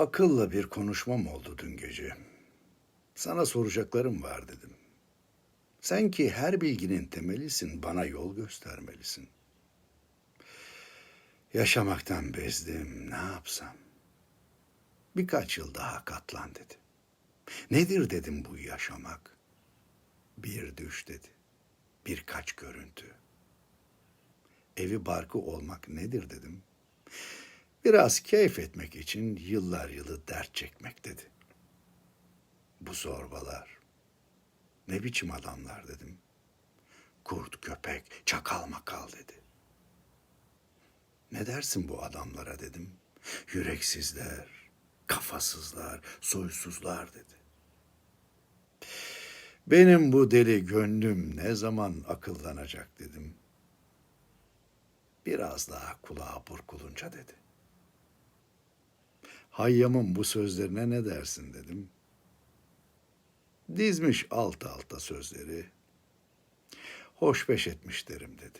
Akılla bir konuşmam oldu dün gece. Sana soracaklarım var dedim. Sen ki her bilginin temelisin, bana yol göstermelisin. Yaşamaktan bezdim, ne yapsam? Birkaç yıl daha katlan dedi. Nedir dedim bu yaşamak? Bir düş dedi, birkaç görüntü. Evi barkı olmak nedir dedim. Biraz keyif etmek için yıllar yılı dert çekmek dedi. Bu zorbalar. Ne biçim adamlar dedim. Kurt, köpek, çakal makal dedi. Ne dersin bu adamlara dedim. Yüreksizler, kafasızlar, soysuzlar dedi. Benim bu deli gönlüm ne zaman akıllanacak dedim. Biraz daha kulağa burkulunca dedi. Hayyam'ın bu sözlerine ne dersin dedim. Dizmiş alt alta sözleri. Hoşbeş etmiş derim dedi.